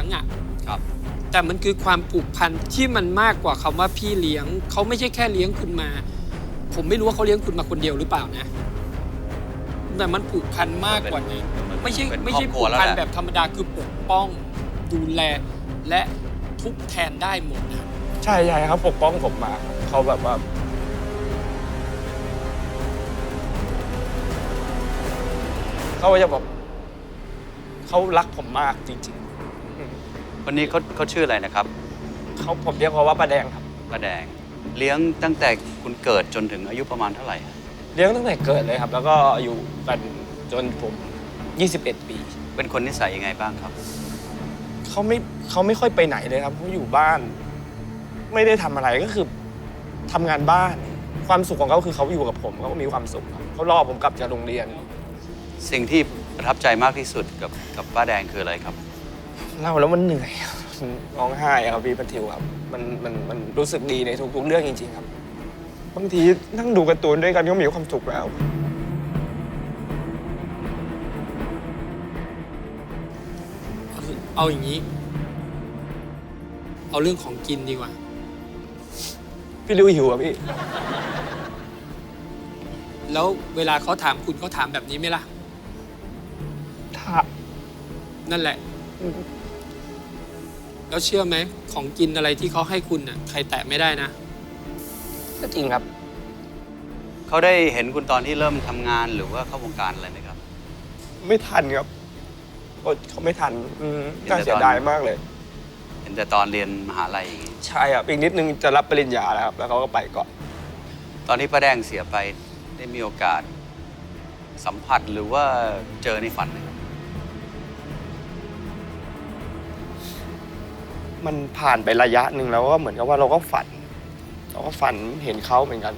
ยงอะครับ แต่มันคือความผูกพันที่มันมากกว่าคำว่าพี่เลี้ยง เขาไม่ใช่แค่เลี้ยงคุณมา ผมไม่รู้ว่าเขาเลี้ยงคุณมาคนเดียวหรือเปล่านะ แต่มันผูกพันมากกว่านั้นไม่ใช่เป็นไม่ครอใช่บครัผูวกแล้วพันแหละแบบธรรมดาคือปกป้อง ดูแลและทุบแทนได้หมดนะใช่ใช่ครับปกป้องผมมาเขาแบบว่าเขาจะแบบเขารักผมมากจริง คนนี้เขาเขาชื่ออะไรนะครับๆเขาผมเรียกเขาว่าป้าแดงครับ ป้าแดง เลี้ยงตั้งแต่คุณเกิดจนถึงอายุประมาณเท่าไหร่ฮะเลี้ยงตั้งแต่เกิดเลยครับ แล้วก็อยู่กันจนผม 21 ปี เป็นคนนิสัยยังไงบ้างครับ เขาไม่เขาไม่ค่อยไปไหนเลยครับเขาอยู่บ้าน ไม่ได้ทำอะไรก็คือทำงานบ้าน ความสุขของเขาคือเขาอยู่กับผมเขาก็มีความสุขครับเขารอผมกลับจากโรงเรียน สิ่งที่ประทับใจมากที่สุดกับกับป้าแดงคืออะไรครับ เล่าแล้วมันเหนื่อยครับร้องไห้อะครับพี่พันทิวครับ มันมันมันรู้สึกดีในทุกๆเรื่องจริง ๆ ครับ บางทีนั่งดูการ์ตูนด้วยกันก็มีความสุขแล้ว เอาเอาอย่างนี้ เอาเรื่องของกินดีกว่า พี่ริวหิวอะพี่ แล้วเวลาเขาถามคุณเขาถามแบบนี้ไหมล่ะ ถ้านั่นแหละ แล้วเชื่อไหมของกินอะไรที่เขาให้คุณน่ะใครแตะไม่ได้นะ ก็จริงครับ เขาได้เห็นคุณตอนที่เริ่มทำงานหรือว่าเข้าวงการอะไรไหมครับ ไม่ทันครับโอ๊ยเขาไม่ทันอืมเห็นน่าแต่เสียตอนดายมากเลย เห็นแต่ตอนเรียนมหาลัยอย่างงี้ใช่ครับอีกนิดนึงจะรับปริญญาแล้วครับ แล้วเขาก็ไปก่อน ตอนที่ป้าแดงเสียไปได้มีโอกาส สัมผัสหรือว่าเจอในฝันไหม มันผ่านไประยะหนึ่งแล้วก็เหมือนกับว่าเราก็ฝัน เราก็ฝันเห็นเขาเหมือนกัน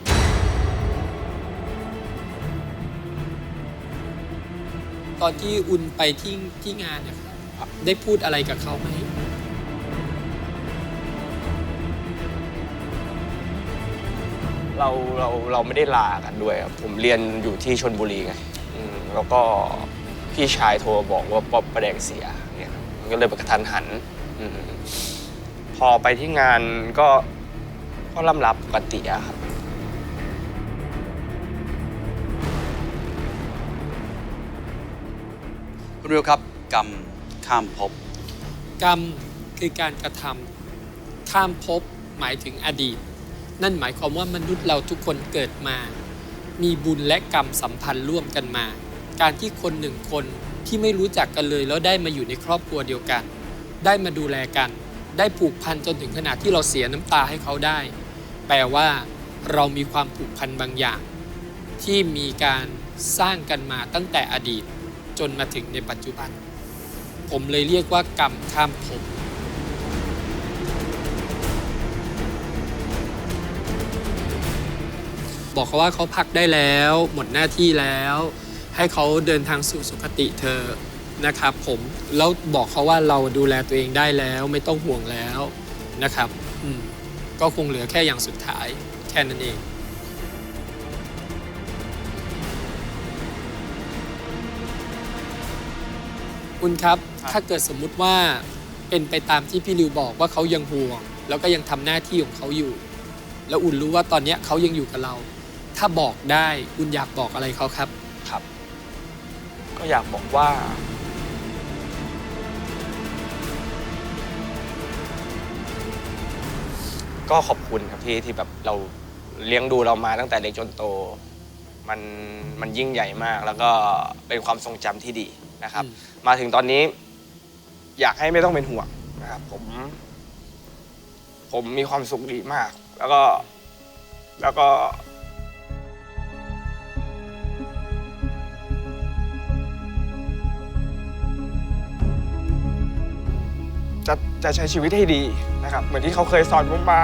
ตอนที่อุนไปที่ที่งานเนะครับได้พูดอะไรกับเขาไหมเราเราเราไม่ได้ลากันด้วยครับผมเรียนอยู่ที่ชนบุรีไงอืมแล้วก็พี่ชายโทรบอกว่าป๊อปประแดงเสียเนี่ยครับมันก็เลยไปกระทันหันอืม พอไปที่งานก็ก็ล่ำรับปกติอะครับ คุณวิวครับ กรรมข้ามภพกรรมคือการกระทำข้ามภพหมายถึงอดีต นั่นหมายความว่ามนุษย์เราทุกคนเกิดมา มีบุญและกรรมสัมพันธ์ร่วมกันมา การที่คนหนึ่งคนที่ไม่รู้จักกันเลยแล้วได้มาอยู่ในครอบครัวเดียวกัน ได้มาดูแลกัน ได้ผูกพันจนถึงขนาดที่เราเสียน้ำตาให้เขาได้ แปลว่าเรามีความผูกพันบางอย่าง ที่มีการสร้างกันมาตั้งแต่อดีตจนมาถึงในปัจจุบัน ผมเลยเรียกว่ากรรมข้ามภพบอกเขาว่าเขาพักได้แล้ว หมดหน้าที่แล้ว ให้เขาเดินทางสู่สุคติเธอ นะครับผมแล้วบอกเขาว่าเราดูแลตัวเองได้แล้วไม่ต้องห่วงแล้วนะครับอืมก็คงเหลือแค่อย่างสุดท้ายแค่นั้นเอง คุณครับถ้าเกิดสมมุติว่าเป็นไปตามที่พี่ริวบอกว่าเขายังห่วง แล้วก็ยังทำหน้าที่ของเขาอยู่ แล้วอุ่นรู้ว่าตอนเนี้ยเขายังอยู่กับเรา ถ้าบอกได้อุ่นอยากบอกอะไรเขาครับ ครับ ก็อยากบอกว่า ก็ขอบคุณครับที่ที่แบบเราเลี้ยงดูเรามาตั้งแต่เล็กจนโต มันมันยิ่งใหญ่มาก แล้วก็เป็นความทรงจำที่ดีนะครับอืมมาถึงตอนนี้ อยากให้ไม่ต้องเป็นห่วงนะครับ ผม ผมมีความสุขดีมาก แล้วก็แล้วก็จะจะใช้ชีวิตให้ดีนะครับ เหมือนที่เขาเคยสอนผมมา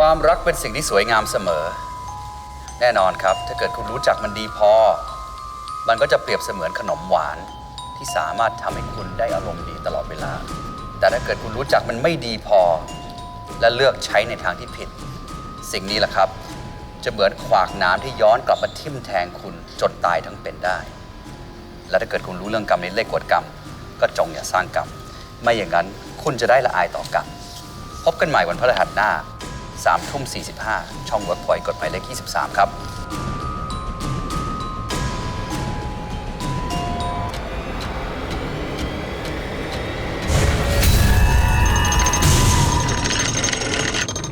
ความรักเป็นสิ่งที่สวยงามเสมอ แน่นอนครับ ถ้าเกิดคุณรู้จักมันดีพอ มันก็จะเปรียบเสมือนขนมหวานที่สามารถทำให้คุณได้อารมณ์ดีตลอดเวลา แต่ถ้าเกิดคุณรู้จักมันไม่ดีพอ และเลือกใช้ในทางที่ผิด สิ่งนี้แหละครับ จะเหมือนขวากน้ำที่ย้อนกลับมาทิ่มแทงคุณจนตายทั้งเป็นได้ และถ้าเกิดคุณรู้เรื่องกรรมในเลขกฎกรรม ก็จงอย่าสร้างกรรม ไม่อย่างนั้นคุณจะได้ละอายต่อกรรม พบกันใหม่วันพฤหัสหน้า 3ทุ่ม45 ช่องเวิร์กพอยกฎหมายเลข23 ครับ